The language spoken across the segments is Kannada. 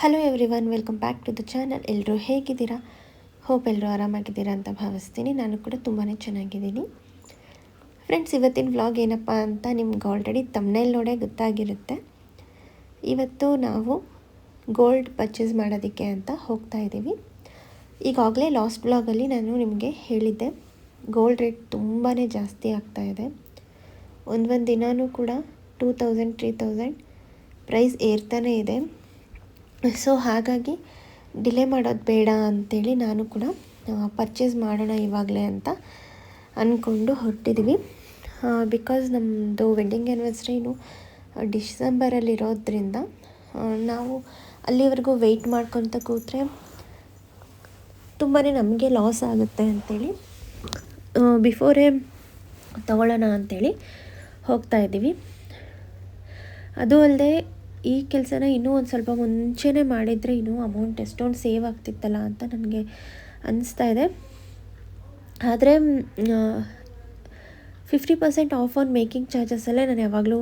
Hello every one welcome back to the channel ಎಲ್ಲರೂ ಹೇಗಿದ್ದೀರಾ? ಹೋಪ್ ಎಲ್ಲರೂ ಆರಾಮಾಗಿದ್ದೀರಾ ಅಂತ ಭಾವಿಸ್ತೀನಿ. ನಾನು ಕೂಡ ತುಂಬಾ ಚೆನ್ನಾಗಿದ್ದೀನಿ. ಫ್ರೆಂಡ್ಸ್ ಇವತ್ತಿನ ವ್ಲಾಗ್ ಏನಪ್ಪ ಅಂತ ನಿಮ್ಗೆ ಆಲ್ರೆಡಿ ತಮ್ಮನೇಲಿ ನೋಡೇ ಗೊತ್ತಾಗಿರುತ್ತೆ. ಇವತ್ತು ನಾವು ಗೋಲ್ಡ್ ಪರ್ಚೇಸ್ ಮಾಡೋದಕ್ಕೆ ಅಂತ ಹೋಗ್ತಾ ಇದ್ದೀವಿ. ಈಗಾಗಲೇ ಲಾಸ್ಟ್ ಬ್ಲಾಗಲ್ಲಿ ನಾನು ನಿಮಗೆ ಹೇಳಿದ್ದೆ. ಗೋಲ್ಡ್ ರೇಟ್ ತುಂಬಾ ಜಾಸ್ತಿ ಆಗ್ತಾ ಇದೆ. ಒಂದೊಂದು ದಿನವೂ ಕೂಡ two thousand three thousand price ಏರ್ತಾನೇ ಇದೆ. ಸೊ ಹಾಗಾಗಿ ಡಿಲೇ ಮಾಡೋದು ಬೇಡ ಅಂಥೇಳಿ ನಾನು ಕೂಡ ಪರ್ಚೇಸ್ ಮಾಡೋಣ ಇವಾಗಲೇ ಅಂತ ಅಂದ್ಕೊಂಡು ಹೊರಟಿದ್ವಿ. ಬಿಕಾಸ್ ನಮ್ಮದು ವೆಡ್ಡಿಂಗ್ ಆ್ಯನಿವರ್ಸ್ರಿನು ಡಿಸೆಂಬರಲ್ಲಿರೋದ್ರಿಂದ ನಾವು ಅಲ್ಲಿವರೆಗೂ ವೆಯ್ಟ್ ಮಾಡ್ಕೊತ ಕೂತ್ರೆ ತುಂಬಾ ನಮಗೆ ಲಾಸ್ ಆಗುತ್ತೆ ಅಂಥೇಳಿ ಬಿಫೋರೇ ತಗೊಳ್ಳೋಣ ಅಂಥೇಳಿ ಹೋಗ್ತಾ ಇದ್ದೀವಿ. ಅದು ಅಲ್ಲದೆ ಈ ಕೆಲಸನ ಇನ್ನೂ ಒಂದು ಸ್ವಲ್ಪ ಮುಂಚೆನೇ ಮಾಡಿದರೆ ಇನ್ನೂ ಅಮೌಂಟ್ ಎಷ್ಟೊಂದು ಸೇವ್ ಆಗ್ತಿತ್ತಲ್ಲ ಅಂತ ನನಗೆ ಅನ್ನಿಸ್ತಾ ಇದೆ. ಆದರೆ fifty percent off on making ಚಾರ್ಜಸಲ್ಲೇ ನಾನು ಯಾವಾಗಲೂ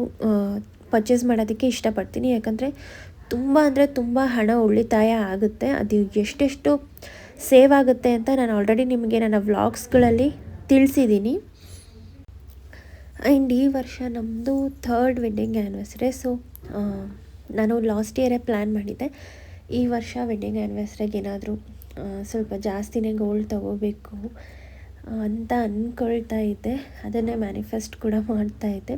ಪರ್ಚೇಸ್ ಮಾಡೋದಕ್ಕೆ ಇಷ್ಟಪಡ್ತೀನಿ. ಯಾಕಂದರೆ ತುಂಬ ಅಂದರೆ ತುಂಬ ಹಣ ಉಳಿತಾಯ ಆಗುತ್ತೆ. ಅದು ಎಷ್ಟೆಷ್ಟು ಸೇವ್ ಆಗುತ್ತೆ ಅಂತ ನಾನು ಆಲ್ರೆಡಿ ನಿಮಗೆ ನನ್ನ ವ್ಲಾಗ್ಸ್ಗಳಲ್ಲಿ ತಿಳಿಸಿದ್ದೀನಿ. ಆ್ಯಂಡ್ ಈ ವರ್ಷ ನಮ್ಮದು ಥರ್ಡ್ ವೆಡ್ಡಿಂಗ್ ಆ್ಯನಿವರ್ಸರಿ ಸೊ ನಾನು ಲಾಸ್ಟ್ ಇಯರೇ ಪ್ಲ್ಯಾನ್ ಮಾಡಿದ್ದೆ. ಈ ವರ್ಷ ವೆಡ್ಡಿಂಗ್ ಆ್ಯನಿವರ್ಸರಿಗೆ ಏನಾದರೂ ಸ್ವಲ್ಪ ಜಾಸ್ತಿನೇ ಗೋಲ್ಡ್ ತೊಗೋಬೇಕು ಅಂತ ಅಂದ್ಕೊಳ್ತಾ ಇದ್ದೆ. ಅದನ್ನೇ ಮ್ಯಾನಿಫೆಸ್ಟ್ ಕೂಡ ಮಾಡ್ತಾ ಇದ್ದೆ.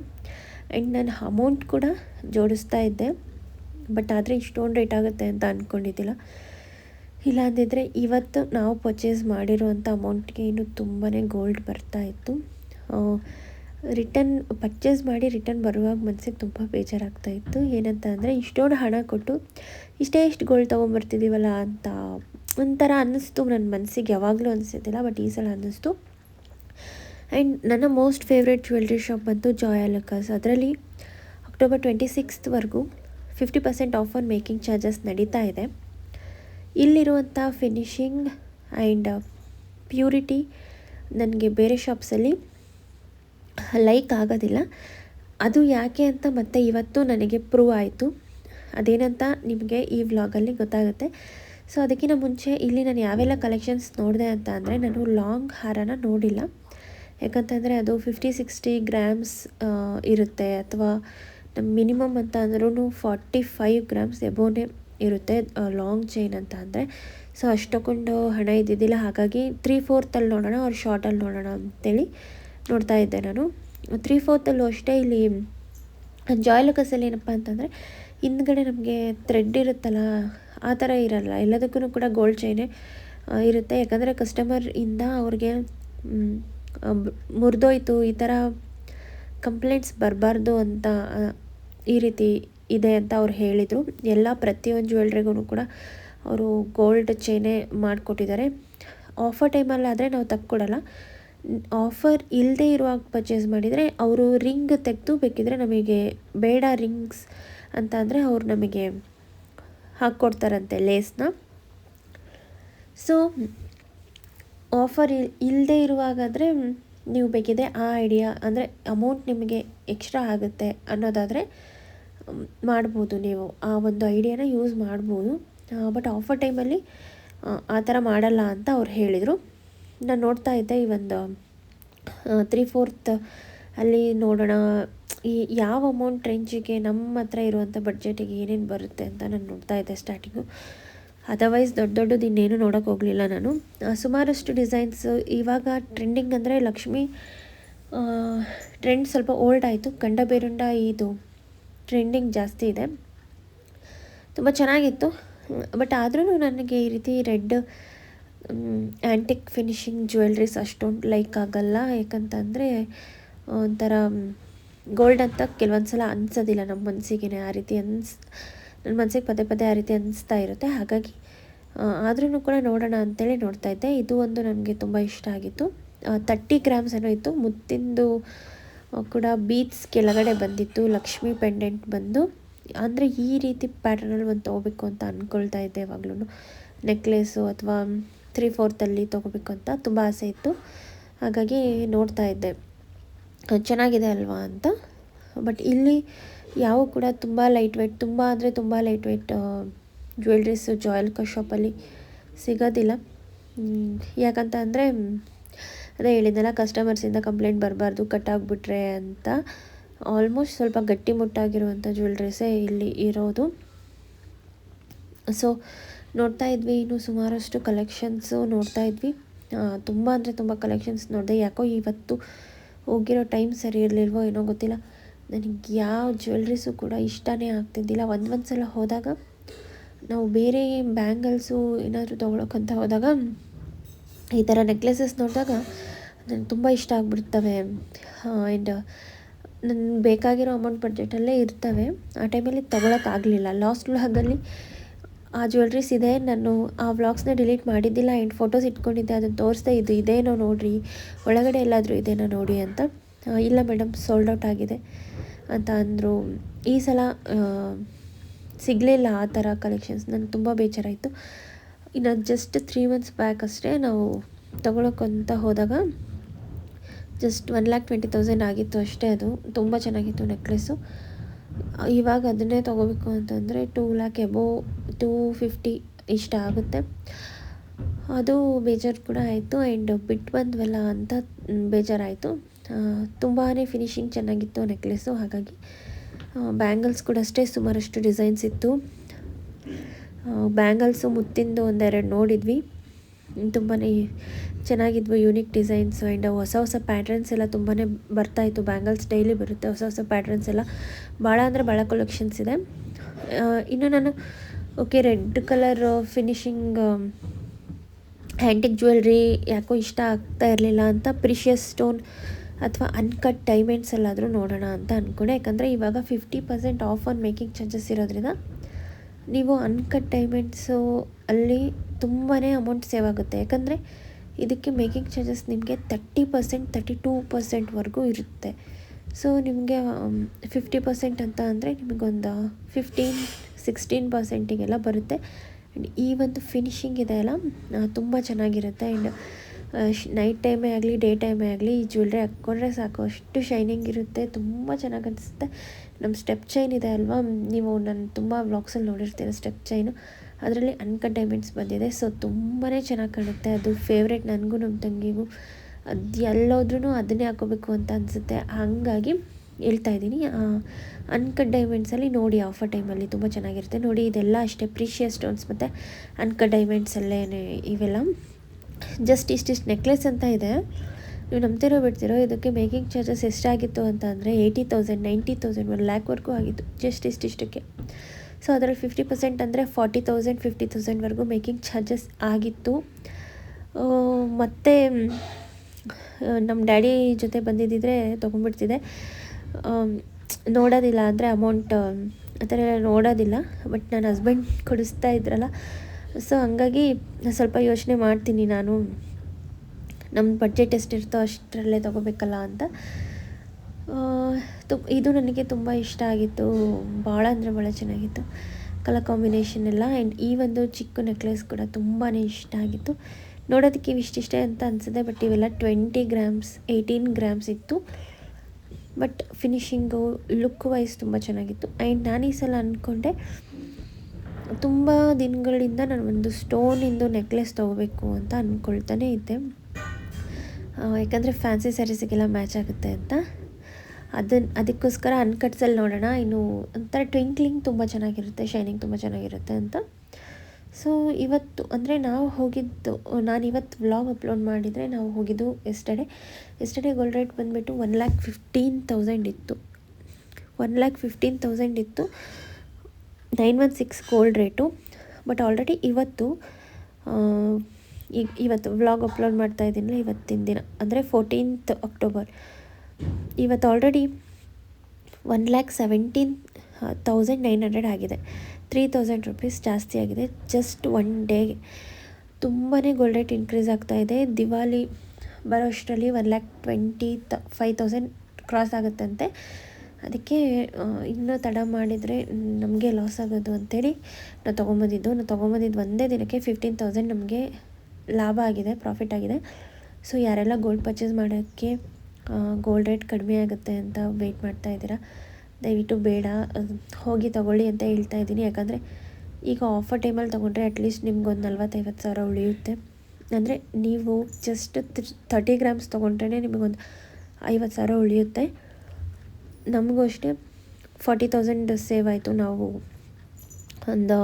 ಆ್ಯಂಡ್ ನಾನು ಅಮೌಂಟ್ ಕೂಡ ಜೋಡಿಸ್ತಾ ಇದ್ದೆ. ಬಟ್ ಆದರೆ ಇಷ್ಟೊಂದು ರೇಟ್ ಆಗುತ್ತೆ ಅಂತ ಅಂದ್ಕೊಂಡಿದ್ದಿಲ್ಲ ಇಲ್ಲ ಅಂದಿದ್ರೆ ಇವತ್ತು ನಾವು ಪರ್ಚೇಸ್ ಮಾಡಿರುವಂಥ ಅಮೌಂಟ್ಗೆ ಇನ್ನೂ ತುಂಬಾ ಗೋಲ್ಡ್ ಬರ್ತಾ ಇತ್ತು. ರಿಟರ್ನ್ ಪರ್ಚೇಸ್ ಮಾಡಿ ರಿಟರ್ನ್ ಬರುವಾಗ ಮನಸ್ಸಿಗೆ ತುಂಬ ಬೇಜಾರಾಗ್ತಾ ಇತ್ತು. ಏನಂತ ಅಂದರೆ ಇಷ್ಟೊಂದು ಹಣ ಕೊಟ್ಟು ಇಷ್ಟೇ ಇಷ್ಟು ಗೋಲ್ಡ್ ತೊಗೊಂಬರ್ತಿದ್ದೀವಲ್ಲ ಅಂತ ಒಂಥರ ಅನ್ನಿಸ್ತು. ನನ್ನ ಮನಸ್ಸಿಗೆ ಯಾವಾಗಲೂ ಅನಿಸ್ತಿದ್ದಿಲ್ಲ ಬಟ್ ಈ ಸಲ ಅನ್ನಿಸ್ತು. ಆ್ಯಂಡ್ ನನ್ನ ಮೋಸ್ಟ್ ಫೇವ್ರೆಟ್ ಜ್ಯುವೆಲ್ರಿ ಶಾಪ್ ಬಂತು ಜಾಯ್ ಅಲಕಾಸ್ ಅದರಲ್ಲಿ October twenty ಸಿಕ್ಸ್ತ್ವರೆಗೂ fifty percent off on making charges ನಡೀತಾ ಇದೆ. ಇಲ್ಲಿರುವಂಥ ಫಿನಿಷಿಂಗ್ ಆ್ಯಂಡ್ ಪ್ಯೂರಿಟಿ ನನಗೆ ಬೇರೆ ಶಾಪ್ಸಲ್ಲಿ ಲೈಕ್ ಆಗೋದಿಲ್ಲ. ಅದು ಯಾಕೆ ಅಂತ ಮತ್ತೆ ಇವತ್ತು ನನಗೆ ಪ್ರೂವ್ ಆಯಿತು. ಅದೇನಂತ ನಿಮಗೆ ಈ ವ್ಲಾಗಲ್ಲಿ ಗೊತ್ತಾಗುತ್ತೆ. ಸೊ ಅದಕ್ಕಿಂತ ಮುಂಚೆ ಇಲ್ಲಿ ನಾನು ಯಾವೆಲ್ಲ ಕಲೆಕ್ಷನ್ಸ್ ನೋಡಿದೆ ಅಂತ ಅಂದರೆ ನಾನು ಲಾಂಗ್ ಹಾರನ ನೋಡಿಲ್ಲ. ಯಾಕಂತಂದರೆ ಅದು ಫಿಫ್ಟಿ ಸಿಕ್ಸ್ಟಿ ಗ್ರಾಮ್ಸ್ ಇರುತ್ತೆ ಅಥವಾ ನಮ್ಮ ಮಿನಿಮಮ್ ಅಂತ ಅಂದ್ರೂ ಫಾರ್ಟಿ ಫೈವ್ ಗ್ರಾಮ್ಸ್ ಎಬೋನೇ ಇರುತ್ತೆ ಲಾಂಗ್ ಚೈನ್ ಅಂತ ಅಂದರೆ. ಸೊ ಅಷ್ಟೊಂದು ಹಣ ಇದ್ದಿದ್ದಿಲ್ಲ. ಹಾಗಾಗಿ ತ್ರೀ ಫೋರ್ತಲ್ಲಿ ನೋಡೋಣ ಅವ್ರು ಶಾರ್ಟಲ್ಲಿ ನೋಡೋಣ ಅಂತೇಳಿ ನೋಡ್ತಾ ಇದ್ದೆ ನಾನು. ತ್ರೀ ಫೋರ್ತಲ್ಲೂ ಅಷ್ಟೇ ಇಲ್ಲಿ ಜಾಯ್ಲಕಸಲ್ಲಿ ಏನಪ್ಪ ಅಂತಂದರೆ, ಹಿಂದ್ಗಡೆ ನಮಗೆ ಥ್ರೆಡ್ ಇರುತ್ತಲ್ಲ, ಆ ಥರ ಇರಲ್ಲ. ಎಲ್ಲದಕ್ಕೂ ಕೂಡ ಗೋಲ್ಡ್ ಚೈನೇ ಇರುತ್ತೆ. ಯಾಕಂದರೆ ಕಸ್ಟಮರ್ ಇಂದ ಅವ್ರಿಗೆ ಮುರಿದೋಯ್ತು, ಈ ಥರ ಕಂಪ್ಲೇಂಟ್ಸ್ ಬರಬಾರ್ದು ಅಂತ ಈ ರೀತಿ ಇದೆ ಅಂತ ಅವ್ರು ಹೇಳಿದರು. ಎಲ್ಲ ಪ್ರತಿಯೊಂದು ಜ್ಯುವೆಲ್ರಿಗೂ ಕೂಡ ಅವರು ಗೋಲ್ಡ್ ಚೈನೇ ಮಾಡಿಕೊಟ್ಟಿದ್ದಾರೆ. ಆಫರ್ ಟೈಮಲ್ಲಾದರೆ ನಾವು ತಪ್ಕೊಡಲ್ಲ. ಆಫರ್ ಇಲ್ಲದೆ ಇರುವಾಗ ಪರ್ಚೇಸ್ ಮಾಡಿದರೆ ಅವರು ರಿಂಗ್ ತೆಗೆದು ಬೇಕಿದ್ರೆ ನಮಗೆ ಬೇಡ ರಿಂಗ್ಸ್ ಅಂತ ಅಂದರೆ ಅವ್ರು ನಮಗೆ ಹಾಕ್ಕೊಡ್ತಾರಂತೆ ಲೇಸ್ನ ಸೊ ಆಫರ್ ಇಲ್ಲದೆ ಇರುವಾಗಾದರೆ ನೀವು ಬೇಕಿದೆ ಆ ಐಡಿಯಾ ಅಂದರೆ ಅಮೌಂಟ್ ನಿಮಗೆ ಎಕ್ಸ್ಟ್ರಾ ಆಗುತ್ತೆ ಅನ್ನೋದಾದರೆ ಮಾಡ್ಬೋದು ನೀವು. ಆ ಒಂದು ಐಡಿಯಾನ ಯೂಸ್ ಮಾಡ್ಬೋದು. ಬಟ್ ಆಫರ್ ಟೈಮಲ್ಲಿ ಆ ಥರ ಮಾಡಲ್ಲ ಅಂತ ಅವ್ರು ಹೇಳಿದರು. ನಾನು ನೋಡ್ತಾ ಇದ್ದೆ ಈ ಒಂದು ತ್ರೀ ಫೋರ್ತ್ ಅಲ್ಲಿ ನೋಡೋಣ, ಈ ಯಾವ ಅಮೌಂಟ್ ರೇಂಜಿಗೆ ನಮ್ಮ ಹತ್ರ ಇರುವಂಥ ಬಡ್ಜೆಟಿಗೆ ಏನೇನು ಬರುತ್ತೆ ಅಂತ ನಾನು ನೋಡ್ತಾ ಇದ್ದೆ ಸ್ಟಾರ್ಟಿಂಗು ಅದರ್ವೈಸ್ ದೊಡ್ಡ ದೊಡ್ಡದು ಇನ್ನೇನು ನೋಡೋಕ್ಕೆ ಹೋಗಲಿಲ್ಲ ನಾನು. ಸುಮಾರಷ್ಟು ಡಿಸೈನ್ಸ್ ಇವಾಗ ಟ್ರೆಂಡಿಂಗ್ ಅಂದರೆ ಲಕ್ಷ್ಮಿ ಟ್ರೆಂಡ್ ಸ್ವಲ್ಪ ಓಲ್ಡ್ ಆಯಿತು. ಗಂಡ ಬೇರುಂಡ ಇದು ಟ್ರೆಂಡಿಂಗ್ ಜಾಸ್ತಿ ಇದೆ. ತುಂಬ ಚೆನ್ನಾಗಿತ್ತು. ಬಟ್ ಆದ್ರೂ ನನಗೆ ಈ ರೀತಿ ರೆಡ್ ಆ್ಯಂಟಿಕ್ ಫಿನಿಷಿಂಗ್ ಜ್ಯುವೆಲ್ರೀಸ್ ಅಷ್ಟೊಂದು ಲೈಕ್ ಆಗಲ್ಲ. ಯಾಕಂತಂದರೆ, ಒಂಥರ ಗೋಲ್ಡ್ ಅಂತ ಕೆಲವೊಂದು ಸಲ ಅನ್ಸೋದಿಲ್ಲ ನಮ್ಮ ಮನಸ್ಸಿಗೆ ಆ ರೀತಿ ಅನ್ಸ್ ನನ್ನ ಮನಸ್ಸಿಗೆ ಪದೇ ಪದೇ ಆ ರೀತಿ ಅನಿಸ್ತಾ ಇರುತ್ತೆ. ಹಾಗಾಗಿ ಆದ್ರೂ ಕೂಡ ನೋಡೋಣ ಅಂತೇಳಿ ನೋಡ್ತಾ ಇದ್ದೆ. ಇದು ಒಂದು ನನಗೆ ತುಂಬ ಇಷ್ಟ ಆಗಿತ್ತು. ತರ್ಟಿ ಗ್ರಾಮ್ಸ್ ಏನೋ ಇತ್ತು. ಮುತ್ತಿಂದು ಕೂಡ ಬೀಟ್ಸ್ ಕೆಳಗಡೆ ಬಂದಿತ್ತು. ಲಕ್ಷ್ಮಿ ಪೆಂಡೆಂಟ್ ಬಂದು. ಅಂದರೆ ಈ ರೀತಿ ಪ್ಯಾಟರ್ನಲ್ಲಿ ಒಂದು ತೊಗೋಬೇಕು ಅಂತ ಅಂದ್ಕೊಳ್ತಾ ಇದ್ದೆ ಯಾವಾಗ್ಲೂ ನೆಕ್ಲೆಸು ಅಥವಾ ತ್ರೀ ಫೋರ್ತಲ್ಲಿ ತೊಗೋಬೇಕು ಅಂತ ತುಂಬ ಆಸೆ ಇತ್ತು. ಹಾಗಾಗಿ ನೋಡ್ತಾ ಇದ್ದೆ. ಚೆನ್ನಾಗಿದೆ ಅಲ್ವಾ ಅಂತ. ಬಟ್ ಇಲ್ಲಿ ಯಾವ ಕೂಡ ತುಂಬ ಲೈಟ್ ವೆಯ್ಟ್ ತುಂಬ ಅಂದರೆ ತುಂಬ ಲೈಟ್ ವೆಯ್ಟ್ ಜ್ಯುವೆಲ್ರೀಸು ಜಾಯಲ್ಕ ಶಾಪಲ್ಲಿ ಸಿಗೋದಿಲ್ಲ. ಯಾಕಂತ ಅಂದರೆ, ಅದೇ ಹೇಳಿದ್ದೆಲ್ಲ ಕಸ್ಟಮರ್ಸಿಂದ ಕಂಪ್ಲೇಂಟ್ ಬರಬಾರ್ದು, ಕಟ್ಟಾಗ್ಬಿಟ್ರೆ ಅಂತ. ಆಲ್ಮೋಸ್ಟ್ ಸ್ವಲ್ಪ ಗಟ್ಟಿಮುಟ್ಟಾಗಿರುವಂಥ ಜ್ಯುವೆಲ್ರೀಸೇ ಇಲ್ಲಿ ಇರೋದು. ಸೊ ನೋಡ್ತಾ ಇದ್ವಿ, ಇನ್ನು ಸುಮಾರಷ್ಟು ಕಲೆಕ್ಷನ್ಸು ನೋಡ್ತಾ ಇದ್ವಿ. ತುಂಬ ಅಂದರೆ ತುಂಬ ಕಲೆಕ್ಷನ್ಸ್ ನೋಡಿದೆ. ಯಾಕೋ ಇವತ್ತು ಹೋಗಿರೋ ಟೈಮ್ ಸರಿ ಇರಲಿಲ್ವೋ ಏನೋ ಗೊತ್ತಿಲ್ಲ. ನನಗೆ ಯಾವ ಜ್ಯುವೆಲ್ರೀಸು ಕೂಡ ಇಷ್ಟನೇ ಆಗ್ತಿದ್ದಿಲ್ಲ. ಒಂದು ಒಂದು ಸಲ ಹೋದಾಗ, ನಾವು ಬೇರೆ ಬ್ಯಾಂಗಲ್ಸು ಏನಾದರೂ ತೊಗೊಳಕ್ಕಂತ ಹೋದಾಗ, ಈ ಥರ ನೆಕ್ಲೆಸಸ್ ನೋಡಿದಾಗ ನನಗೆ ತುಂಬ ಇಷ್ಟ ಆಗಿಬಿಡ್ತವೆ. ಆ್ಯಂಡ್ ನನ್ನ ಬೇಕಾಗಿರೋ ಅಮೌಂಟ್ ಬಡ್ಜೆಟಲ್ಲೇ ಇರ್ತವೆ. ಆ ಟೈಮಲ್ಲಿ ತೊಗೊಳಕ್ಕಾಗಲಿಲ್ಲ ಲಾಸ್ಟ್ ವ್ಲಾಗಲ್ಲಿ ಆ ಜ್ಯುವೆಲ್ರೀಸ್ ಇದೆ, ನಾನು ಆ ವ್ಲಾಗ್ಸ್ನ ಡಿಲೀಟ್ ಮಾಡಿದ್ದಿಲ್ಲ ಆ್ಯಂಡ್ ಫೋಟೋಸ್ ಇಟ್ಕೊಂಡಿದ್ದೆ, ಅದನ್ನು ತೋರಿಸ್ದೆ ಇದು ಇದೇನೋ ನೋಡಿರಿ, ಒಳಗಡೆ ಎಲ್ಲಾದರೂ ಇದೇನೋ ನೋಡಿ ಅಂತ. ಇಲ್ಲ ಮೇಡಮ್ ಸೋಲ್ಡ್ ಔಟ್ ಆಗಿದೆ ಅಂತ ಅಂದರು. ಈ ಸಲ ಸಿಗಲಿಲ್ಲ ಆ ಥರ ಕಲೆಕ್ಷನ್ಸ್ ನನಗೆ ತುಂಬ ಬೇಜಾರಾಯಿತು. ಇನ್ನು ಜಸ್ಟ್ ತ್ರೀ ಮಂತ್ಸ್ ಬ್ಯಾಕ್ ಅಷ್ಟೇ ನಾವು ತೊಗೊಳಕ್ಕಂತ ಹೋದಾಗ just one lakh twenty thousand ಆಗಿತ್ತು ಅಷ್ಟೇ ಅದು. ತುಂಬ ಚೆನ್ನಾಗಿತ್ತು ನೆಕ್ಲೆಸ್ಸು ಇವಾಗ ಅದನ್ನೇ ತೊಗೋಬೇಕು ಅಂತಂದರೆ two lakh above two fifty ಇಷ್ಟ ಆಗುತ್ತೆ. ಅದು ಬೇಜಾರು ಕೂಡ ಆಯಿತು. ಆ್ಯಂಡ್ ಬಿಟ್ಟು ಬಂದ್ವಲ್ಲ ಅಂತ ಬೇಜಾರಾಯಿತು. ತುಂಬಾ ಫಿನಿಶಿಂಗ್ ಚೆನ್ನಾಗಿತ್ತು ನೆಕ್ಲೆಸ್ಸು ಹಾಗಾಗಿ ಬ್ಯಾಂಗಲ್ಸ್ ಕೂಡ ಅಷ್ಟೇ ಸುಮಾರಷ್ಟು ಡಿಸೈನ್ಸ್ ಇತ್ತು. ಬ್ಯಾಂಗಲ್ಸು ಮುತ್ತಿಂದು ಒಂದೆರಡು ನೋಡಿದ್ವಿ. ತುಂಬಾ ಚೆನ್ನಾಗಿದ್ವು ಯೂನಿಕ್ ಡಿಸೈನ್ಸ್ ಆ್ಯಂಡ್ ಹೊಸ ಹೊಸ ಪ್ಯಾಟ್ರನ್ಸ್ ಎಲ್ಲ ತುಂಬಾ ಬರ್ತಾಯಿತ್ತು ಬ್ಯಾಂಗಲ್ಸ್ ಡೈಲಿ ಬರುತ್ತೆ, ಹೊಸ ಹೊಸ ಪ್ಯಾಟ್ರನ್ಸ್ ಎಲ್ಲ. ಭಾಳ ಅಂದರೆ ಭಾಳ ಕಲೆಕ್ಷನ್ಸ್ ಇದೆ. ಇನ್ನು ನಾನು okay red colour finishing antique jewellery ಯಾಕೋ ಇಷ್ಟ ಆಗ್ತಾ ಇರಲಿಲ್ಲ ಅಂತ ಪ್ರಿಷಿಯಸ್ ಸ್ಟೋನ್ ಅಥವಾ ಅನ್ಕಟ್ ಡೈಮಂಡ್ಸ್ ಎಲ್ಲಾದರೂ ನೋಡೋಣ ಅಂತ ಅಂದ್ಕೊಂಡೆ ಯಾಕಂದರೆ ಇವಾಗ fifty percent off on making charges ಇರೋದ್ರಿಂದ ನೀವು ಅನ್ಕಟ್ ಡೈಮಂಡ್ಸು ಅಲ್ಲಿ ತುಂಬಾ ಅಮೌಂಟ್ ಸೇವ್ ಆಗುತ್ತೆ. ಯಾಕಂದರೆ ಇದಕ್ಕೆ ಮೇಕಿಂಗ್ ಚಾರ್ಜಸ್ ನಿಮಗೆ ತರ್ಟಿ ಪರ್ಸೆಂಟ್, ತರ್ಟಿ ಟೂ ಪರ್ಸೆಂಟ್ವರೆಗೂ ಇರುತ್ತೆ. ಸೊ ನಿಮಗೆ ಫಿಫ್ಟಿ ಪರ್ಸೆಂಟ್ ಅಂತ ಅಂದರೆ ನಿಮಗೊಂದು ಫಿಫ್ಟೀನ್, ಸಿಕ್ಸ್ಟೀನ್ ಪರ್ಸೆಂಟಿಗೆಲ್ಲ ಬರುತ್ತೆ. ಆ್ಯಂಡ್ ಈ ಒಂದು ಫಿನಿಶಿಂಗ್ ಇದೆ ಅಲ್ಲ ತುಂಬ ಚೆನ್ನಾಗಿರುತ್ತೆ. ಆ್ಯಂಡ್ ನೈಟ್ ಟೈಮೇ ಆಗಲಿ ಡೇ ಟೈಮೇ ಆಗಲಿ, ಈ ಜ್ಯುವೆಲ್ರಿ ಹಾಕ್ಕೊಂಡ್ರೆ ಸಾಕು. ಅಷ್ಟು ಶೈನಿಂಗ್ ಇರುತ್ತೆ, ತುಂಬ ಚೆನ್ನಾಗಿ ಅನಿಸುತ್ತೆ. ನಮ್ಮ ಸ್ಟೆಪ್ ಚೈನ್ ಇದೆ ಅಲ್ವಾ? ನೀವು ನಾನು ತುಂಬ ವ್ಲಾಗ್ಸಲ್ಲಿ ನೋಡಿರ್ತೀರ ಸ್ಟೆಪ್ ಚೈನು ಅದರಲ್ಲಿ ಅನ್ಕಟ್ ಡೈಮಂಡ್ಸ್ ಬಂದಿದೆ. ಸೊ ತುಂಬಾ ಚೆನ್ನಾಗಿ ಕಾಣುತ್ತೆ. ಅದು ಫೇವ್ರೇಟ್ ನನಗೂ ನಮ್ಮ ತಂಗಿಗೂ. ಅದು ಎಲ್ಲೋದ್ರೂ ಅದನ್ನೇ ಹಾಕೋಬೇಕು ಅಂತ ಅನಿಸುತ್ತೆ. ಹಾಗಾಗಿ ಹೇಳ್ತಾ ಇದ್ದೀನಿ ಅನ್ಕಟ್ ಡೈಮಂಡ್ಸಲ್ಲಿ ನೋಡಿ ಆಫರ್ ಟೈಮಲ್ಲಿ ತುಂಬ ಚೆನ್ನಾಗಿರುತ್ತೆ. ನೋಡಿ, ಇದೆಲ್ಲ ಅಷ್ಟೇ ಪ್ರೀಶಿಯಸ್ ಸ್ಟೋನ್ಸ್ ಮತ್ತು ಅನ್ಕಟ್ ಡೈಮಂಡ್ಸಲ್ಲೇ ಇವೆಲ್ಲ. ಜಸ್ಟ್ ಇಷ್ಟಿಷ್ಟು ನೆಕ್ಲೆಸ್ ಅಂತ ಇದೆ. ನೀವು ನಂಬ್ತಿರೋ ಬಿಡ್ತಿರೋ ಇದಕ್ಕೆ ಮೇಕಿಂಗ್ ಚಾರ್ಜಸ್ ಎಷ್ಟಾಗಿತ್ತು ಅಂತ ಅಂದರೆ eighty thousand ninety thousand one ಲ್ಯಾಕ್ವರೆಗೂ ಆಗಿತ್ತು. ಜಸ್ಟ್ ಇಷ್ಟಿಷ್ಟಕ್ಕೆ ಸೊ ಅದರಲ್ಲಿ ಫಿಫ್ಟಿ ಪರ್ಸೆಂಟ್ ಅಂದರೆ ಫಾರ್ಟಿ ತೌಸಂಡ್ ಫಿಫ್ಟಿ ತೌಸಂಡ್ವರೆಗೂ ಮೇಕಿಂಗ್ ಚಾರ್ಜಸ್ ಆಗಿತ್ತು. ಮತ್ತು ನಮ್ಮ ಡ್ಯಾಡಿ ಜೊತೆ ಬಂದಿದ್ದಿದ್ರೆ ತೊಗೊಂಡ್ಬಿಡ್ತಿದ್ದೆ. ಆಮ್, ನೋಡೋದಿಲ್ಲ ಅಂದರೆ ಅಮೌಂಟ್ ಆ ಥರ ನೋಡೋದಿಲ್ಲ. ಬಟ್ ನನ್ನ ಹಸ್ಬೆಂಡ್ ಕೊಡಿಸ್ತಾ ಇದ್ರಲ್ಲ. ಸೊ ಹಂಗಾಗಿ ಸ್ವಲ್ಪ ಯೋಚನೆ ಮಾಡ್ತೀನಿ ನಾನು. ನಮ್ಮ ಬಡ್ಜೆಟ್ ಎಷ್ಟಿರ್ತೋ ಅಷ್ಟರಲ್ಲೇ ತೊಗೋಬೇಕಲ್ಲ ಅಂತ. ತು ಇದು ನನಗೆ ತುಂಬ ಇಷ್ಟ ಆಗಿತ್ತು. ಭಾಳ ಅಂದರೆ ಭಾಳ ಚೆನ್ನಾಗಿತ್ತು. ಕಲರ್ ಕಾಂಬಿನೇಷನ್ ಎಲ್ಲ. ಆ್ಯಂಡ್ ಈ ಒಂದು ಚಿಕ್ಕ ನೆಕ್ಲೆಸ್ ಕೂಡ ತುಂಬಾ ಇಷ್ಟ ಆಗಿತ್ತು. ನೋಡೋದಕ್ಕೆ ಇವಿಷ್ಟಿಷ್ಟೇ ಅಂತ ಅನಿಸಿದೆ ಬಟ್ ಇವೆಲ್ಲ ಟ್ವೆಂಟಿ ಗ್ರಾಮ್ಸ್ ಏಯ್ಟೀನ್ ಗ್ರಾಮ್ಸ್ ಇತ್ತು. ಬಟ್ ಫಿನಿಶಿಂಗು ಲುಕ್ ವೈಸ್ ತುಂಬ ಚೆನ್ನಾಗಿತ್ತು. ಆ್ಯಂಡ್ ನಾನು ಈ ಸಲ ಅಂದ್ಕೊಂಡೆ ತುಂಬ ದಿನಗಳಿಂದ ನಾನು ಒಂದು ಸ್ಟೋನಿಂದು ನೆಕ್ಲೆಸ್ ತೊಗೋಬೇಕು ಅಂತ ಅಂದ್ಕೊಳ್ತಾನೆ ಇದ್ದೆ. ಯಾಕಂದರೆ ಫ್ಯಾನ್ಸಿ ಸ್ಯಾರೀಸಿಗೆಲ್ಲ ಮ್ಯಾಚ್ ಆಗುತ್ತೆ ಅಂತ. ಅದನ್ನು ಅದಕ್ಕೋಸ್ಕರ ಅನ್ಕಟ್ಸಲ್ಲಿ ನೋಡೋಣ. ಇನ್ನು ಒಂಥರ ಟ್ವಿಂಕ್ಲಿಂಗ್ ತುಂಬ ಚೆನ್ನಾಗಿರುತ್ತೆ ಶೈನಿಂಗ್ ತುಂಬ ಚೆನ್ನಾಗಿರುತ್ತೆ ಅಂತ. ಸೊ ಇವತ್ತು, ಅಂದರೆ ನಾವು ಹೋಗಿದ್ದು, ನಾನು ಇವತ್ತು ವ್ಲಾಗ್ ಅಪ್ಲೋಡ್ ಮಾಡಿದರೆ ನಾವು ಹೋಗಿದ್ದು ಎಸ್ಟರ್ಡೇ ಎಸ್ಟರ್ಡೇ ಗೋಲ್ಡ್ ರೇಟ್ ಬಂದುಬಿಟ್ಟು ಒನ್ ಲ್ಯಾಕ್ ಫಿಫ್ಟೀನ್ ತೌಸಂಡ್ ಇತ್ತು. ಒನ್ ಲ್ಯಾಕ್ ಫಿಫ್ಟೀನ್ ತೌಸಂಡ್ ಇತ್ತು. Nine one six gold rate but already ಇವತ್ತು ಈಗ ಇವತ್ತು ವ್ಲಾಗ್ ಅಪ್ಲೋಡ್ ಮಾಡ್ತಾ ಇದ್ದೀನಲ್ಲ, ಇವತ್ತಿನ ದಿನ. ಅಂದರೆ ಫೋರ್ಟೀನ್ತ್ ಅಕ್ಟೋಬರ್ ಇವತ್ತು already one lakh seventeen thousand nine hundred ಆಗಿದೆ. ತ್ರೀ ತೌಸಂಡ್ ರುಪೀಸ್ ಜಾಸ್ತಿ ಆಗಿದೆ. ಜಸ್ಟ್ ಒನ್ ಡೇಗೆ ತುಂಬಾ ಗೋಲ್ಡ್ ರೇಟ್ ಇನ್ಕ್ರೀಸ್ ಆಗ್ತಾ ಇದೆ. ದಿವಾಲಿ ಬರೋ ಅಷ್ಟರಲ್ಲಿ ಒನ್ ಲ್ಯಾಕ್ ಟ್ವೆಂಟಿ ತ ಫೈವ್ ತೌಸಂಡ್ ಕ್ರಾಸ್ ಆಗುತ್ತಂತೆ. ಅದಕ್ಕೆ ಇನ್ನೂ ತಡ ಮಾಡಿದರೆ ನಮಗೆ ಲಾಸ್ ಆಗೋದು ಅಂಥೇಳಿ ನಾವು ತೊಗೊಂಬಂದಿದ್ದು. ನಾವು ತೊಗೊಂಬಂದಿದ್ದು ಒಂದೇ ದಿನಕ್ಕೆ ಫಿಫ್ಟೀನ್ ತೌಸಂಡ್ ನಮಗೆ ಲಾಭ ಆಗಿದೆ ಪ್ರಾಫಿಟ್ ಆಗಿದೆ. ಸೊ ಯಾರೆಲ್ಲ ಗೋಲ್ಡ್ ಪರ್ಚೇಸ್ ಮಾಡೋಕ್ಕೆ ಗೋಲ್ಡ್ ರೇಟ್ ಕಡಿಮೆ ಆಗುತ್ತೆ ಅಂತ ವೆಯ್ಟ್ ಮಾಡ್ತಾ ಇದ್ದೀರಾ, ದಯವಿಟ್ಟು ಬೇಡ. ಹೋಗಿ ತಗೊಳ್ಳಿ ಅಂತ ಹೇಳ್ತಾ ಇದ್ದೀನಿ. ಯಾಕಂದರೆ, ಈಗ ಆಫರ್ ಟೈಮಲ್ಲಿ ತೊಗೊಂಡ್ರೆ ಅಟ್ಲೀಸ್ಟ್ ನಿಮ್ಗೊಂದು ನಲ್ವತ್ತೈವತ್ತು ಸಾವಿರ ಉಳಿಯುತ್ತೆ. ಅಂದರೆ, ನೀವು ಜಸ್ಟ್ ತರ್ಟಿ ಗ್ರಾಮ್ಸ್ ತೊಗೊಂಡ್ರೇ ನಿಮಗೊಂದು ಐವತ್ತು ಸಾವಿರ ಉಳಿಯುತ್ತೆ. ನಮಗೂ ಅಷ್ಟೇ ಫಾರ್ಟಿ ತೌಸಂಡ್ ಸೇವ್ ಆಯಿತು ನಾವು ಒಂದು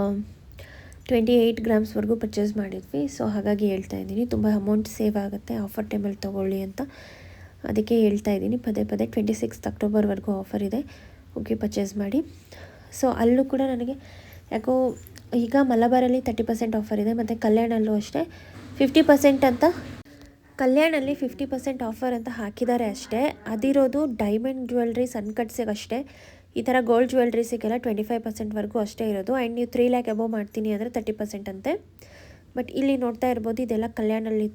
ಟ್ವೆಂಟಿ ಏಯ್ಟ್ ಗ್ರಾಮ್ಸ್ವರೆಗೂ ಪರ್ಚೇಸ್ ಮಾಡಿದ್ವಿ. ಸೊ, ಹಾಗಾಗಿ ಹೇಳ್ತಾ ಇದ್ದೀನಿ, ತುಂಬ ಅಮೌಂಟ್ ಸೇವ್ ಆಗುತ್ತೆ ಆಫರ್ ಟೈಮಲ್ಲಿ ತೊಗೊಳ್ಳಿ ಅಂತ ಅದಕ್ಕೆ ಹೇಳ್ತಾ ಇದ್ದೀನಿ. ಪದೇ ಪದೇ ಟ್ವೆಂಟಿ ಸಿಕ್ಸ್ತ್ ಅಕ್ಟೋಬರ್ವರೆಗೂ ಆಫರ್ ಇದೆ ಓಕೆ ಪರ್ಚೇಸ್ ಮಾಡಿ. ಸೊ, ಅಲ್ಲೂ ಕೂಡ ನನಗೆ ಯಾಕೋ ಈಗ ಮಲಬಾರಲ್ಲಿ ತರ್ಟಿ ಪರ್ಸೆಂಟ್ ಆಫರ್ ಇದೆ, ಮತ್ತು ಕಲ್ಯಾಣಲ್ಲೂ ಅಷ್ಟೇ ಫಿಫ್ಟಿ ಪರ್ಸೆಂಟ್ ಅಂತ ಕಲ್ಯಾಣಲ್ಲಿ ಫಿಫ್ಟಿ ಪರ್ಸೆಂಟ್ ಆಫರ್ ಅಂತ ಹಾಕಿದ್ದಾರೆ ಅಷ್ಟೇ. ಅದಿರೋದು ಡೈಮಂಡ್ ಜ್ಯುವೆಲ್ರೀಸ್ ಸನ್ಕಟ್ಸಿಗೆ ಅಷ್ಟೇ. ಈ ಥರ ಗೋಲ್ಡ್ ಜ್ಯುವೆಲ್ರೀಸಿಗೆಲ್ಲ ಟ್ವೆಂಟಿ ಫೈವ್ ಪರ್ಸೆಂಟ್ವರೆಗೂ ಅಷ್ಟೇ ಇರೋದು. ಆ್ಯಂಡ್ ನೀವು ತ್ರೀ ಲ್ಯಾಕ್ ಅಬೋವ್ ಮಾಡ್ತೀನಿ ಅಂದರೆ ತರ್ಟಿ ಪರ್ಸೆಂಟ್ ಅಂತೆ. ಬಟ್ ಇಲ್ಲಿ ನೋಡ್ತಾ ಇರ್ಬೋದು, ಇದೆಲ್ಲ ಕಲ್ಯಾಣಲ್ಲಿ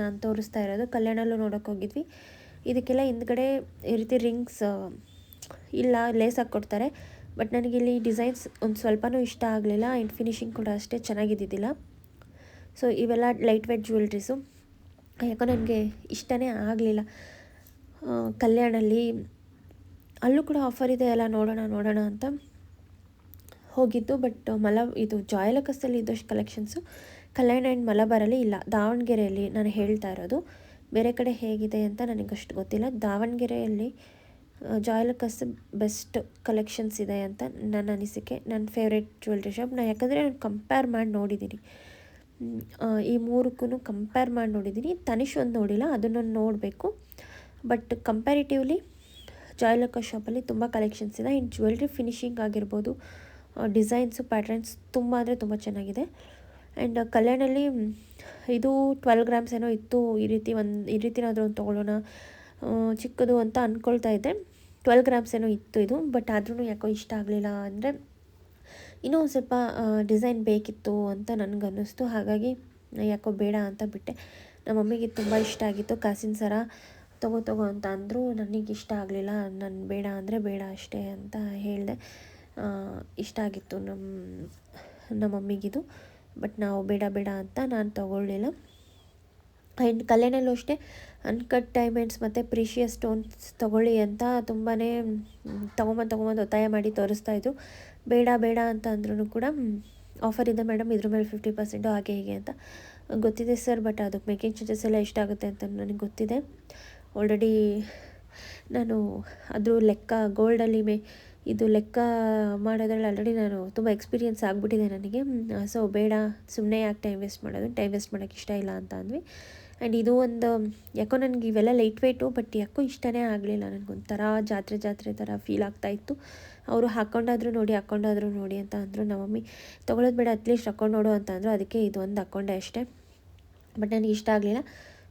ನಾನು ತೋರಿಸ್ತಾ ಇರೋದು. ಕಲ್ಯಾಣಲ್ಲೂ ನೋಡೋಕೆ ಹೋಗಿದ್ವಿ. ಇದಕ್ಕೆಲ್ಲ ಹಿಂದ್ಗಡೆ ಈ ರೀತಿ ರಿಂಗ್ಸ್ ಇಲ್ಲ ಲೇಸ್ ಹಾಕ್ಕೊಡ್ತಾರೆ ಬಟ್ ನನಗೆ ಇಲ್ಲಿ ಡಿಸೈನ್ಸ್ ಒಂದು ಸ್ವಲ್ಪನೂ ಇಷ್ಟ ಆಗಲಿಲ್ಲ. ಆ್ಯಂಡ್ ಫಿನಿಶಿಂಗ್ ಕೂಡ ಅಷ್ಟೇ ಚೆನ್ನಾಗಿದ್ದಿದ್ದಿಲ್ಲ. ಸೊ ಇವೆಲ್ಲ ಲೈಟ್ ವೆಟ್ ಜ್ಯುವೆಲ್ರೀಸು ಯಾಕೋ ನನಗೆ ಇಷ್ಟನೇ ಆಗಲಿಲ್ಲ. ಕಲ್ಯಾಣಲ್ಲಿ ಅಲ್ಲೂ ಕೂಡ ಆಫರ್ ಇದೆ ಅಲ್ಲ, ನೋಡೋಣ ನೋಡೋಣ ಅಂತ ಹೋಗಿದ್ದು. ಬಟ್ ಮಲ, ಇದು ಜಾಯಲಕಸಲ್ಲಿ ಇದ್ದಷ್ಟು ಕಲೆಕ್ಷನ್ಸು ಕಲ್ಯಾಣ ಆ್ಯಂಡ್ ಮಲಬಾರಲ್ಲಿ ಇಲ್ಲ. ದಾವಣಗೆರೆಯಲ್ಲಿ ನಾನು ಹೇಳ್ತಾ ಇರೋದು, ಬೇರೆ ಕಡೆ ಹೇಗಿದೆ ಅಂತ ನನಗಷ್ಟು ಗೊತ್ತಿಲ್ಲ. ದಾವಣಗೆರೆಯಲ್ಲಿ ಜಾಯಲಕಸ್ ಬೆಸ್ಟ್ ಕಲೆಕ್ಷನ್ಸ್ ಇದೆ ಅಂತ ನನ್ನ ಅನಿಸಿಕೆ. ನನ್ನ ಫೇವ್ರೆಟ್ ಜ್ಯುವೆಲ್ರಿ ಶಾಪ್ ನಾನು ಯಾಕಂದರೆ ನಾನು ಕಂಪೇರ್ ಮಾಡಿ ನೋಡಿದ್ದೀನಿ. ಈ ಮೂರಕ್ಕೂ ಕಂಪೇರ್ ಮಾಡಿ ನೋಡಿದ್ದೀನಿ. ತನಿಷ್ ಒಂದು ನೋಡಿಲ್ಲ ಅದನ್ನು ನೋಡಬೇಕು. ಬಟ್ ಕಂಪ್ಯಾರಿಟಿವ್ಲಿ ಜಾಯ್ಲಕ್ಕ ಶಾಪಲ್ಲಿ ತುಂಬ ಕಲೆಕ್ಷನ್ಸ್ ಇದೆ. ಇನ್ನು ಜ್ಯುವೆಲ್ರಿ ಫಿನಿಶಿಂಗ್ ಆಗಿರ್ಬೋದು ಡಿಸೈನ್ಸು ಪ್ಯಾಟ್ರನ್ಸ್ ತುಂಬ ಅಂದರೆ ತುಂಬ ಚೆನ್ನಾಗಿದೆ. ಆ್ಯಂಡ್ ಕಲ್ಯಾಣಲ್ಲಿ, ಇದು ಟ್ವೆಲ್ ಗ್ರಾಮ್ಸ್ ಏನೋ ಇತ್ತು. ಈ ರೀತಿ ಒಂದು, ಈ ರೀತಿನಾದರೂ ಒಂದು ತೊಗೊಳ್ಳೋಣ ಚಿಕ್ಕದು ಅಂತ ಅಂದ್ಕೊಳ್ತಾ ಇದ್ದೆ. ಟ್ವೆಲ್ ಗ್ರಾಮ್ಸ್ ಏನೋ ಇತ್ತು ಇದು. ಬಟ್ ಆದ್ರೂ ಯಾಕೋ ಇಷ್ಟ ಆಗಲಿಲ್ಲ ಅಂದರೆ ಇನ್ನೂ ಸ್ವಲ್ಪ ಡಿಸೈನ್ ಬೇಕಿತ್ತು ಅಂತ ನನಗನ್ನಿಸ್ತು. ಹಾಗಾಗಿ ಯಾಕೋ ಬೇಡ ಅಂತ ಬಿಟ್ಟೆ. ನಮ್ಮ ಮಮ್ಮಿಗೆ ತುಂಬ ಇಷ್ಟ ಆಗಿತ್ತು. ಕಾಸಿನ ಸರ ತಗೋ ತಗೋ ಅಂತ ಅಂದರು. ನನಗೆ ಇಷ್ಟ ಆಗಲಿಲ್ಲ. ನಾನು ಬೇಡ ಅಂದರೆ ಬೇಡ ಅಷ್ಟೇ ಅಂತ ಹೇಳಿದೆ. ಇಷ್ಟ ಆಗಿತ್ತು ನಮ್ಮ ನಮ್ಮ ಮಮ್ಮಿಗಿದು ಬಟ್ ನಾವು ಬೇಡ ಬೇಡ ಅಂತ ನಾನು ತಗೊಳ್ಳಿಲ್ಲ. ಆ್ಯಂಡ್ ಕಲ್ಯಾಣಲ್ಲೂ ಅಷ್ಟೇ. ಅನ್ಕಟ್ ಡೈಮಂಡ್ಸ್ ಮತ್ತು ಪ್ರೀಶಿಯಸ್ ಸ್ಟೋನ್ಸ್ ತೊಗೊಳ್ಳಿ ಅಂತ ತುಂಬಾ ತೊಗೊಂಬಂದು ತೊಗೊಂಬಂದು ಒತ್ತಾಯ ಮಾಡಿ ತೋರಿಸ್ತಾ ಇದ್ದು ಬೇಡ ಬೇಡ ಅಂತ ಅಂದ್ರೂ ಕೂಡ ಆಫರ್ ಇದೆ ಮೇಡಮ್ ಇದ್ರ ಮೇಲೆ ಫಿಫ್ಟಿ ಪರ್ಸೆಂಟು ಹಾಗೆ ಹೀಗೆ ಅಂತ. ಗೊತ್ತಿದೆ ಸರ್ ಬಟ್ ಅದಕ್ಕೆ ಮೇಕಿಂಗ್ ಚಾರ್ಜಸ್ ಎಲ್ಲ ಎಷ್ಟಾಗುತ್ತೆ ಅಂತ ನನಗೆ ಗೊತ್ತಿದೆ. ಆಲ್ರೆಡಿ ನಾನು ಅದ್ರ ಲೆಕ್ಕ ಗೋಲ್ಡಲ್ಲಿ ಮೇ, ಇದು ಲೆಕ್ಕ ಮಾಡೋದ್ರಲ್ಲಿ ಆಲ್ರೆಡಿ ನಾನು ತುಂಬ ಎಕ್ಸ್ಪೀರಿಯೆನ್ಸ್ ಆಗಿಬಿಟ್ಟಿದೆ ನನಗೆ. ಸೊ ಬೇಡ ಸುಮ್ಮನೆ ಯಾಕೆ ಟೈಮ್ ವೇಸ್ಟ್ ಮಾಡೋದು? ಟೈಮ್ ವೇಸ್ಟ್ ಮಾಡೋಕ್ಕೆ ಇಷ್ಟ ಇಲ್ಲ ಅಂತ ಅಂದ್ವಿ. ಆ್ಯಂಡ್ ಇದು ಒಂದು, ಯಾಕೋ ನನಗೆ ಇವೆಲ್ಲ ಲೈಟ್ ವೆಯ್ಟು ಬಟ್ ಯಾಕೋ ಇಷ್ಟನೇ ಆಗಲಿಲ್ಲ ನನಗೊಂಥರ ಜಾತ್ರೆ ಜಾತ್ರೆ ಥರ ಫೀಲ್ ಆಗ್ತಾಯಿತ್ತು ಅವರು ಹಾಕ್ಕೊಂಡಾದರೂ ನೋಡಿ ಹಾಕ್ಕೊಂಡಾದ್ರು ನೋಡಿ ಅಂತ ಅಂದರು ನಮ್ಮ ಮಮ್ಮಿ ತೊಗೊಳೋದು ಬೇಡ, ಅಟ್ಲೀಸ್ಟ್ ಹಾಕ್ಕೊಂಡು ನೋಡು ಅಂತ ಅಂದರು. ಅದಕ್ಕೆ ಇದು ಒಂದು ಹಾಕ್ಕೊಂಡೆ ಅಷ್ಟೇ. ಬಟ್ ನನಗೆ ಇಷ್ಟ ಆಗಲಿಲ್ಲ.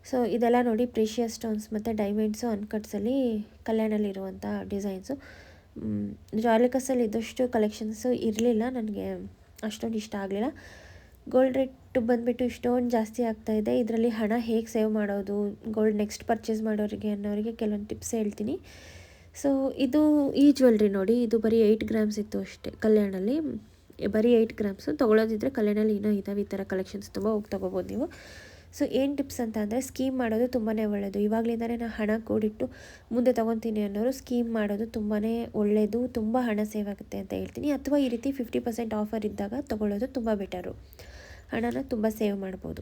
ಸೊ ಇದೆಲ್ಲ ನೋಡಿ ಪ್ರೀಶಿಯಸ್ ಸ್ಟೋನ್ಸ್ ಮತ್ತು ಡೈಮಂಡ್ಸು ಅನ್ಕಟ್ಸಲ್ಲಿ ಕಲ್ಯಾಣಲ್ಲಿರುವಂಥ ಡಿಸೈನ್ಸು ಜಾಲಿಕಸಲ್ಲಿ ಇದ್ದಷ್ಟು ಕಲೆಕ್ಷನ್ಸು ಇರಲಿಲ್ಲ. ನನಗೆ ಅಷ್ಟೊಂದು ಇಷ್ಟ ಆಗಲಿಲ್ಲ. ಗೋಲ್ಡ್ ರೇಟ್ ಬಂದುಬಿಟ್ಟು ಇಷ್ಟೊಂದು ಜಾಸ್ತಿ ಆಗ್ತಾಯಿದೆ ಇದರಲ್ಲಿ ಹಣ ಹೇಗೆ ಸೇವ್ ಮಾಡೋದು ಗೋಲ್ಡ್ ನೆಕ್ಸ್ಟ್ ಪರ್ಚೇಸ್ ಮಾಡೋರಿಗೆ ಅನ್ನೋರಿಗೆ ಕೆಲವೊಂದು ಟಿಪ್ಸ್ ಹೇಳ್ತೀನಿ. ಸೊ ಇದು ಈ ಜ್ಯುವೆಲ್ರಿ ನೋಡಿ, ಇದು ಬರೀ ಏಯ್ಟ್ ಗ್ರಾಮ್ಸ್ ಇತ್ತು ಅಷ್ಟೇ ಕಲ್ಯಾಣಲ್ಲಿ. ಬರೀ ಏಯ್ಟ್ ಗ್ರಾಮ್ಸು ತೊಗೊಳೋದಿದ್ರೆ ಕಲ್ಯಾಣಲ್ಲಿ ಇನ್ನೂ ಇದ್ದಾವೆ ಈ ಥರ ಕಲೆಕ್ಷನ್ಸ್ ತುಂಬ ಹೋಗಿ ತೊಗೋಬೋದು ನೀವು. ಸೊ ಏನು ಟಿಪ್ಸ್ ಅಂತ ಅಂದರೆ ಸ್ಕೀಮ್ ಮಾಡೋದು ತುಂಬಾ ಒಳ್ಳೆಯದು ಇವಾಗಲಿಂದಲೇ ನಾನು ಹಣ ಕೂಡಿಟ್ಟು ಮುಂದೆ ತೊಗೊತೀನಿ ಅನ್ನೋರು ಸ್ಕೀಮ್ ಮಾಡೋದು ತುಂಬಾ ಒಳ್ಳೆಯದು ತುಂಬ ಹಣ ಸೇವ್ ಆಗುತ್ತೆ ಅಂತ ಹೇಳ್ತೀನಿ. ಅಥವಾ ಈ ರೀತಿ ಫಿಫ್ಟಿ ಪರ್ಸೆಂಟ್ ಆಫರ್ ಇದ್ದಾಗ ತೊಗೊಳ್ಳೋದು ತುಂಬ ಬೆಟರು ಹಣನ ತುಂಬ ಸೇವ್ ಮಾಡ್ಬೋದು.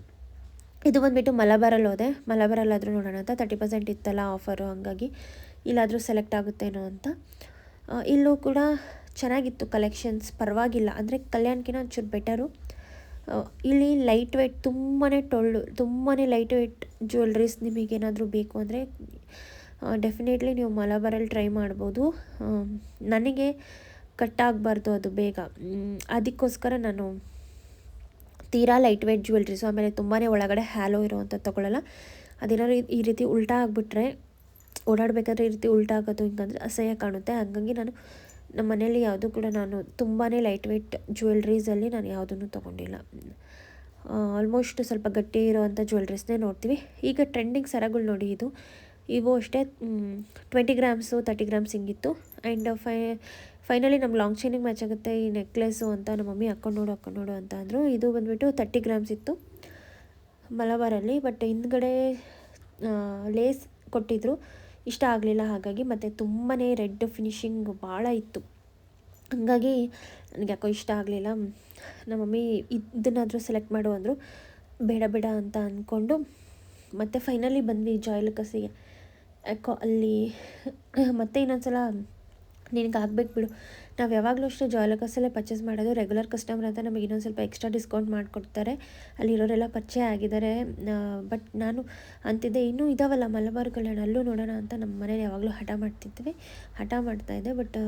ಇದು ಬಂದುಬಿಟ್ಟು ಮಲಬಾರಲ್ಲಿ ಹೋದೆ. ಮಲಬಾರಲ್ಲಾದರೂ ನೋಡೋಣ ಅಂತ. ತರ್ಟಿ ಪರ್ಸೆಂಟ್ ಇತ್ತಲ್ಲ ಆಫರು ಹಾಗಾಗಿ. ಇಲ್ಲಾದರೂ ಸೆಲೆಕ್ಟ್ ಆಗುತ್ತೇನೋ ಅಂತ. ಇಲ್ಲೂ ಕೂಡ ಚೆನ್ನಾಗಿತ್ತು ಕಲೆಕ್ಷನ್ಸ್ ಪರವಾಗಿಲ್ಲ. ಅಂದರೆ ಕಲ್ಯಾಣಕ್ಕಿಂತ ಒಂಚೂರು ಬೆಟರು ಇಲ್ಲಿ ಲೈಟ್ ವೆಯ್ಟ್ ತುಂಬಾ ಟೊಳ್ಳು ತುಂಬಾ ಲೈಟ್ ವೆಯ್ಟ್ ಜ್ಯುವೆಲ್ರೀಸ್ ನಿಮಗೇನಾದರೂ ಬೇಕು ಅಂದರೆ ಡೆಫಿನೆಟ್ಲಿ ನೀವು ಮಲಬಾರಲ್ಲಿ ಟ್ರೈ ಮಾಡ್ಬೋದು. ನನಗೆ ಕಟ್ ಆಗಬಾರ್ದು ಅದು ಬೇಗ. ಅದಕ್ಕೋಸ್ಕರ ನಾನು ತೀರಾ ಲೈಟ್ ವೆಯ್ಟ್ ಜ್ಯುವೆಲ್ರೀಸು ಆಮೇಲೆ ತುಂಬಾ ಒಳಗಡೆ ಹ್ಯಾಲೋ ಇರೋವಂಥ ತೊಗೊಳ್ಳಲ್ಲ ಅದೇನಾದ್ರು ಈ ರೀತಿ ಉಲ್ಟಾ ಆಗಿಬಿಟ್ರೆ, ಓಡಾಡಬೇಕಾದ್ರೆ ಈ ರೀತಿ ಉಲ್ಟಾ ಆಗೋದು, ಹಿಂಗಂದ್ರೆ ಅಸಹ್ಯ ಕಾಣುತ್ತೆ. ಹಾಗಾಗಿ ನಾನು ನಮ್ಮ ಮನೇಲಿ ಯಾವುದು ಕೂಡ ನಾನು ತುಂಬಾ ಲೈಟ್ ವೆಯ್ಟ್ ಜ್ಯುವೆಲ್ರೀಸಲ್ಲಿ ನಾನು ಯಾವುದನ್ನು ತೊಗೊಂಡಿಲ್ಲ. ಆಲ್ಮೋಸ್ಟ್ ಸ್ವಲ್ಪ ಗಟ್ಟಿ ಇರುವಂಥ ಜ್ಯುವೆಲ್ರೀಸ್ನೇ ನೋಡ್ತೀವಿ. ಈಗ ಟ್ರೆಂಡಿಂಗ್ ಸರಗಳು ನೋಡಿ ಇದು. ಇವು ಅಷ್ಟೇ ಟ್ವೆಂಟಿ ಗ್ರಾಮ್ಸು ತರ್ಟಿ ಗ್ರಾಮ್ಸ್ ಹಿಂಗಿತ್ತು. ಆ್ಯಂಡ್ ಫೈ ಫೈನಲಿ ನಮ್ಮ ಲಾಂಗ್ ಚೈನಿಗೆ ಮ್ಯಾಚ್ ಆಗುತ್ತೆ. ಈ ನೆಕ್ಲೆಸ್ಸು ಅಂತ ನಮ್ಮ ಮಮ್ಮಿ ಹಾಕ್ಕೊಂಡು ನೋಡು ಹಾಕ್ಕೊಂಡು ನೋಡು ಅಂತ ಅಂದರು. ಇದು ಬಂದುಬಿಟ್ಟು ತರ್ಟಿ ಗ್ರಾಮ್ಸ್ ಇತ್ತು ಮಲಬಾರಲ್ಲಿ. ಬಟ್ ಹಿಂದ್ಗಡೆ ಲೇಸ್ ಕೊಟ್ಟಿದ್ದರು ಇಷ್ಟ ಆಗಲಿಲ್ಲ, ಹಾಗಾಗಿ ಮತ್ತು ತುಂಬಾ ರೆಡ್ ಫಿನಿಶಿಂಗ್ ಭಾಳ ಇತ್ತು. ಹಾಗಾಗಿ ನನಗೆ ಯಾಕೋ ಇಷ್ಟ ಆಗಲಿಲ್ಲ. ನಮ್ಮ ಮಮ್ಮಿ ಇದನ್ನಾದರೂ ಸೆಲೆಕ್ಟ್ ಮಾಡು ಅಂದರು. ಬೇಡ ಬೇಡ ಅಂತ ಅಂದ್ಕೊಂಡು ಮತ್ತು ಫೈನಲಿ ಬಂದ್ವಿ ಜಾಯ್ಲಕಸಿಗೆ ಯಾಕೋ ಅಲ್ಲಿ, ಮತ್ತೆ ಇನ್ನೊಂದು ಸಲ ನಿನಗೆ ಆಗ್ಬೇಕು ಬಿಡು. ನಾವು ಯಾವಾಗಲೂ ಅಷ್ಟೇ ಜಾಯ್ಲಕಸಲ್ಲೇ ಪರ್ಚೇಸ್ ಮಾಡೋದು ರೆಗ್ಯುಲರ್ ಕಸ್ಟಮರ್ ಅಂತ ನಮಗೆ ಇನ್ನೊಂದು ಸ್ವಲ್ಪ ಎಕ್ಸ್ಟ್ರಾ ಡಿಸ್ಕೌಂಟ್ ಮಾಡಿಕೊಡ್ತಾರೆ. ಅಲ್ಲಿರೋರೆಲ್ಲ ಪರಿಚಯ ಆಗಿದ್ದಾರೆ. ಬಟ್ ನಾನು ಅಂತಿದ್ದೆ, ಇನ್ನೂ ಇದಾವಲ್ಲ ಮಲಬಾರ್ ಕಲ್ಯಾಣ ಅಲ್ಲೂ ನೋಡೋಣ ಅಂತ ನಮ್ಮ ಮನೇಲಿ ಯಾವಾಗಲೂ ಹಠ ಮಾಡ್ತಿದ್ವಿ. ಹಠ ಮಾಡ್ತಾಯಿದ್ದೆ ಬಟ್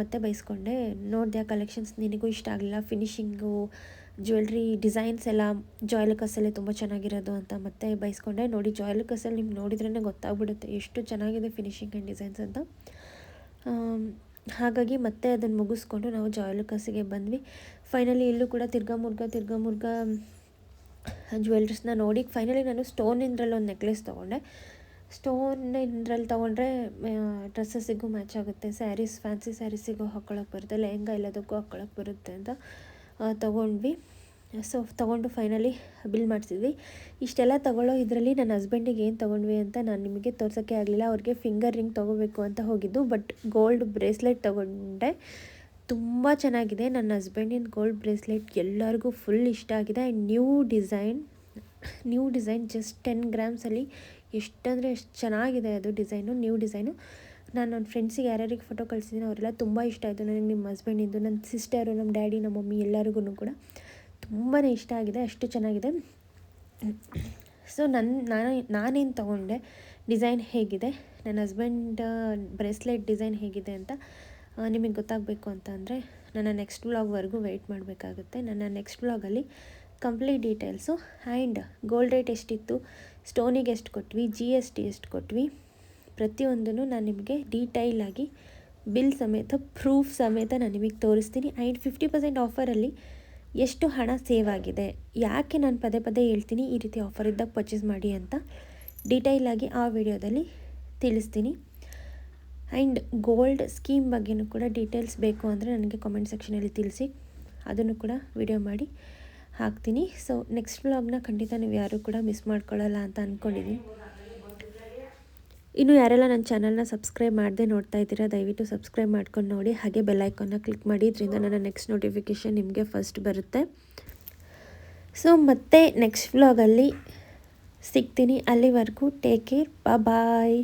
ಮತ್ತೆ ಬೈಸ್ಕೊಂಡೆ. ನೋಡಿದೆ, ಆ ಕಲೆಕ್ಷನ್ಸ್ ನಿನಗೂ ಇಷ್ಟ ಆಗಲಿಲ್ಲ. ಫಿನಿಷಿಂಗು ಜ್ಯುವೆಲ್ರಿ ಡಿಸೈನ್ಸ್ ಎಲ್ಲ ಜಾಯ್ಲಕಸಲ್ಲೇ ತುಂಬ ಚೆನ್ನಾಗಿರೋದು ಅಂತ ಮತ್ತೆ ಬೈಸ್ಕೊಂಡೆ. ನೋಡಿ ಜಾಯ್ಲಕಸಲ್ಲಿ ನಿಮ್ಗೆ ನೋಡಿದ್ರೇ ಗೊತ್ತಾಗ್ಬಿಡುತ್ತೆ. ಎಷ್ಟು ಚೆನ್ನಾಗಿದೆ ಫಿನಿಶಿಂಗ್ ಆ್ಯಂಡ್ ಡಿಸೈನ್ಸ್ ಅಂತ. ಹಾಗಾಗಿ ಮತ್ತೆ ಅದನ್ನು ಮುಗಿಸ್ಕೊಂಡು ನಾವು ಜಾಯ್ಲುಕಾಸಿಗೆ ಬಂದ್ವಿ. ಫೈನಲಿ ಇಲ್ಲೂ ಕೂಡ ತಿರ್ಗಾ ಮುರ್ಗ ತಿರ್ಗಾ ಜ್ಯುವೆಲ್ರೀಸ್ನ ನೋಡಿ ಫೈನಲಿ ನಾನು ಸ್ಟೋನ್ ಇಂದ್ರಲ್ಲಿ ಒಂದು ನೆಕ್ಲೆಸ್ ತೊಗೊಂಡೆ. ಸ್ಟೋನ್ ಇಂದ್ರಲ್ಲಿ ತೊಗೊಂಡ್ರೆ ಡ್ರೆಸ್ಸಸ್ಸಿಗೂ ಮ್ಯಾಚ್ ಆಗುತ್ತೆ. ಸ್ಯಾರೀಸ್ ಫ್ಯಾನ್ಸಿ ಸ್ಯಾರೀಸಿಗೂ ಹಾಕ್ಕೊಳಕ್ಕೆ ಬರುತ್ತೆ. ಲೆಹಂಗಾ ಎಲ್ಲದಕ್ಕೂ ಹಾಕ್ಕೊಳಕ್ಕೆ ಬರುತ್ತೆ ಅಂತ ತೊಗೊಂಡ್ವಿ. ಸೊ, ತೊಗೊಂಡು ಫೈನಲಿ ಬಿಲ್ ಮಾಡಿಸಿದ್ವಿ. ಇಷ್ಟೆಲ್ಲ ತೊಗೊಳ್ಳೋ ಇದರಲ್ಲಿ ನನ್ನ ಹಸ್ಬೆಂಡಿಗೆ ಏನು ತೊಗೊಂಡ್ವಿ ಅಂತ ನಾನು ನಿಮಗೆ ತೋರ್ಸೋಕ್ಕೆ ಆಗಲಿಲ್ಲ. ಅವ್ರಿಗೆ ಫಿಂಗರ್ ರಿಂಗ್ ತೊಗೋಬೇಕು ಅಂತ ಹೋಗಿದ್ದು ಬಟ್ ಗೋಲ್ಡ್ ಬ್ರೇಸ್ಲೆಟ್ ತೊಗೊಂಡೆ. ತುಂಬ ಚೆನ್ನಾಗಿದೆ. ನನ್ನ ಹಸ್ಬೆಂಡಿನ ಗೋಲ್ಡ್ ಬ್ರೇಸ್ಲೆಟ್ ಎಲ್ಲರಿಗೂ ಫುಲ್ ಇಷ್ಟ ಆಗಿದೆ. And new design new design just ten ಗ್ರಾಮ್ಸಲ್ಲಿ ಎಷ್ಟಂದರೆ ಎಷ್ಟು ಚೆನ್ನಾಗಿದೆ ಅದು ಡಿಸೈನು ನ್ಯೂ ಡಿಸೈನು ನಾನು ನನ್ನ ಫ್ರೆಂಡ್ಸಿಗೆ ಯಾರ್ಯಾರಿಗೆ ಫೋಟೋ ಕಳಿಸಿದ್ದೀನಿ ಅವರೆಲ್ಲ ತುಂಬ ಇಷ್ಟ ಆಯಿತು. ನನಗೆ ನಿಮ್ಮ ಹಸ್ಬೆಂಡಿಂದು ನನ್ನ ಸಿಸ್ಟರು ನಮ್ಮ ಡ್ಯಾಡಿ ನಮ್ಮ ಮಮ್ಮಿ ಎಲ್ಲರಿಗೂ ಕೂಡ. ತುಂಬಾ ಇಷ್ಟ ಆಗಿದೆ, ಅಷ್ಟು ಚೆನ್ನಾಗಿದೆ. ಸೊ ನನ್ನ ನಾನು, ನಾನೇನು ತೊಗೊಂಡೆ, ಡಿಸೈನ್ ಹೇಗಿದೆ, ನನ್ನ ಹಸ್ಬೆಂಡ್ ಬ್ರೇಸ್ಲೆಟ್ ಡಿಸೈನ್ ಹೇಗಿದೆ ಅಂತ ನಿಮಗೆ ಗೊತ್ತಾಗಬೇಕು ಅಂತ ಅಂದರೆ, ನನ್ನ ನೆಕ್ಸ್ಟ್ ವ್ಲಾಗ್ವರೆಗೂ ವೆಯ್ಟ್ ಮಾಡಬೇಕಾಗುತ್ತೆ. ನನ್ನ ನೆಕ್ಸ್ಟ್ ವ್ಲಾಗಲ್ಲಿ complete details and gold rate ಎಷ್ಟಿತ್ತು ಸ್ಟೋನಿಗೆ ಎಷ್ಟು ಕೊಟ್ವಿ ಜಿ ಎಸ್ ಟಿ ಎಷ್ಟು ಕೊಟ್ವಿ, ಪ್ರತಿಯೊಂದನ್ನು ನಾನು ನಿಮಗೆ ಡೀಟೈಲಾಗಿ ಬಿಲ್ ಸಮೇತ ಪ್ರೂಫ್ ಸಮೇತ ನಾನು ನಿಮಗೆ ತೋರಿಸ್ತೀನಿ. ಆ್ಯಂಡ್ ಫಿಫ್ಟಿ ಪರ್ಸೆಂಟ್ ಆಫರಲ್ಲಿ ಎಷ್ಟು ಹಣ ಸೇವ್ ಆಗಿದೆ? ಯಾಕೆ ನಾನು ಪದೇ ಪದೇ ಹೇಳ್ತೀನಿ, ಈ ರೀತಿ ಆಫರ್ ಇದ್ದಾಗ ಪರ್ಚೇಸ್ ಮಾಡಿ ಅಂತ ಡೀಟೈಲಾಗಿ ಆ ವಿಡಿಯೋದಲ್ಲಿ ತಿಳಿಸ್ತೀನಿ. ಆ್ಯಂಡ್ ಗೋಲ್ಡ್ ಸ್ಕೀಮ್ ಬಗ್ಗೆನೂ ಕೂಡ ಡೀಟೇಲ್ಸ್ ಬೇಕು ಅಂದರೆ ನನಗೆ ಕಾಮೆಂಟ್ ಸೆಕ್ಷನಲ್ಲಿ ತಿಳಿಸಿ. ಅದನ್ನು ಕೂಡ ವಿಡಿಯೋ ಮಾಡಿ ಹಾಕ್ತೀನಿ. ಸೊ ನೆಕ್ಸ್ಟ್ ವ್ಲಾಗ್ನ ಖಂಡಿತ ನೀವು ಯಾರೂ ಕೂಡ ಮಿಸ್ ಮಾಡ್ಕೊಳ್ಳಲ್ಲ ಅಂತ ಅಂದ್ಕೊಂಡಿದ್ದೀನಿ ಇನ್ನು ಯಾರೆಲ್ಲ ನನ್ನ ಚಾನಲ್ನ ಸಬ್ಸ್ಕ್ರೈಬ್ ಮಾಡದೆ ನೋಡ್ತಾ ಇದ್ದೀರಾ, ದಯವಿಟ್ಟು ಸಬ್ಸ್ಕ್ರೈಬ್ ಮಾಡ್ಕೊಂಡು ನೋಡಿ. ಹಾಗೆ ಬೆಲ್ಲೈಕನ್ನ ಕ್ಲಿಕ್ ಮಾಡಿ, ಇದರಿಂದ ನನ್ನ ನೆಕ್ಸ್ಟ್ ನೋಟಿಫಿಕೇಷನ್ ನಿಮಗೆ ಫಸ್ಟ್ ಬರುತ್ತೆ. ಸೊ ಮತ್ತೆ ನೆಕ್ಸ್ಟ್ ವ್ಲಾಗಲ್ಲಿ ಸಿಗ್ತೀನಿ. ಅಲ್ಲಿವರೆಗೂ ಟೇಕ್ ಕೇರ್ ಬಾಯ್